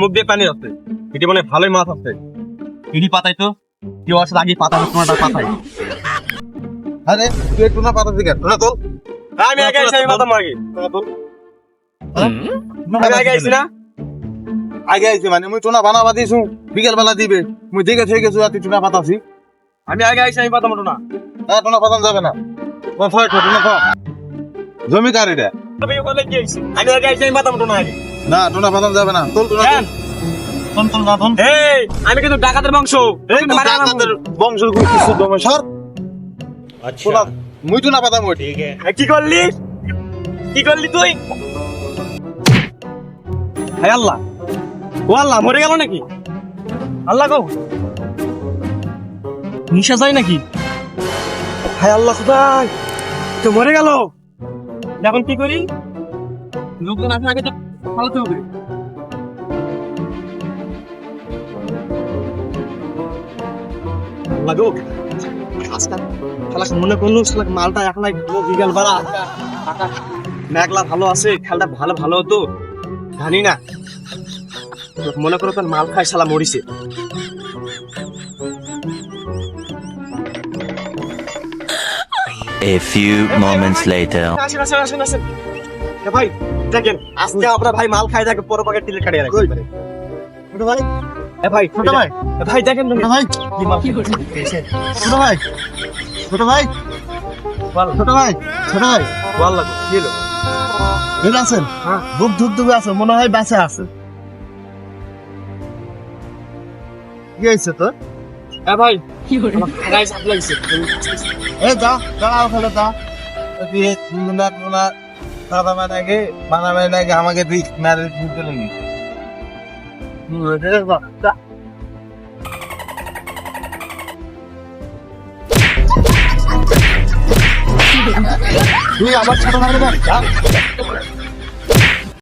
মুখ দিয়ে পানি আছে। এটি মানে ভালোই মাছ আছে। এটি পাতাই তো কেউ আসলে আগে পাতা পাতাই আরে তুই একটু না পাতা দিকে তোল। আমি আগে আইছি পাতা মাগি আমি আগে আইছি না? আগে আইছে মানে মুই টুনা বানাবা দিছু বিকেল বেলা দিবে। মুই দিকে থেকে গেছু আর তুই টুনা পাতাছি। আমি আগে আইছি আমি পাতা মোটো না না টুনা পাতান যাবে না। টুনা ফ জমি কার এটা? আমি আগে আইছি আমি পাতা মোটো আগে। না টুনা পাতান যাবে না। তোল টুনা কেন? তোল। তোল না তোল এই আমি কিন্তু ডাকাতের বংশ। এই তো কাকাদের বংশের কিছু দমে সর। আচ্ছা। মুই টুনা পাতা মুই ঠিক এ, কি করলি? কি করলি তুই? হায় আল্লাহ। ও আল্লাহ মরে গেল নাকি? আল্লাহ গো নিশা যায় নাকি? হায় আল্লাহ খুদাই তো মরে গেল। এখন কি করি? লোকজন আসে আগে তো পালাতে হবে আল্লাহ আজকাল খেলা মনে করল শালা মালটা একলাই বিকাল বেলা মেঘলা ভালো আছে খেলটা ভালো ভালো হতো। জানি না। মনে করো তোর মাল খায় শালা মরিছে। A few moments later. ভাই দেখেন আজকে আমরা ভাই মাল খাই থাকে পরে পাকে টিলে কাটিয়ে রাখি ছোট ভাই। এ ভাই ছোট ভাই। এ ভাই দেখেন ছোট ভাই। কি মাল ছোট ভাই। ছোট ভাই। ছোট ভাই। ছোট ভাই। ওয়াল্লাহ কি হলো? ঠিক আছেন হ্যাঁ। বুক ধুক ধুকে আছে মনে হয় বেঁচে আছে। কি হয়েছে তোর? এ ভাই আমার খাগায় চাপ লাগছে এ যা যা। ওখানে দিয়ে টুনা দাদা মানে আগে বানাবে নাকি আমাকে তুই ম্যারেজ দিতে লেগে তুই আমার ছোট ভাই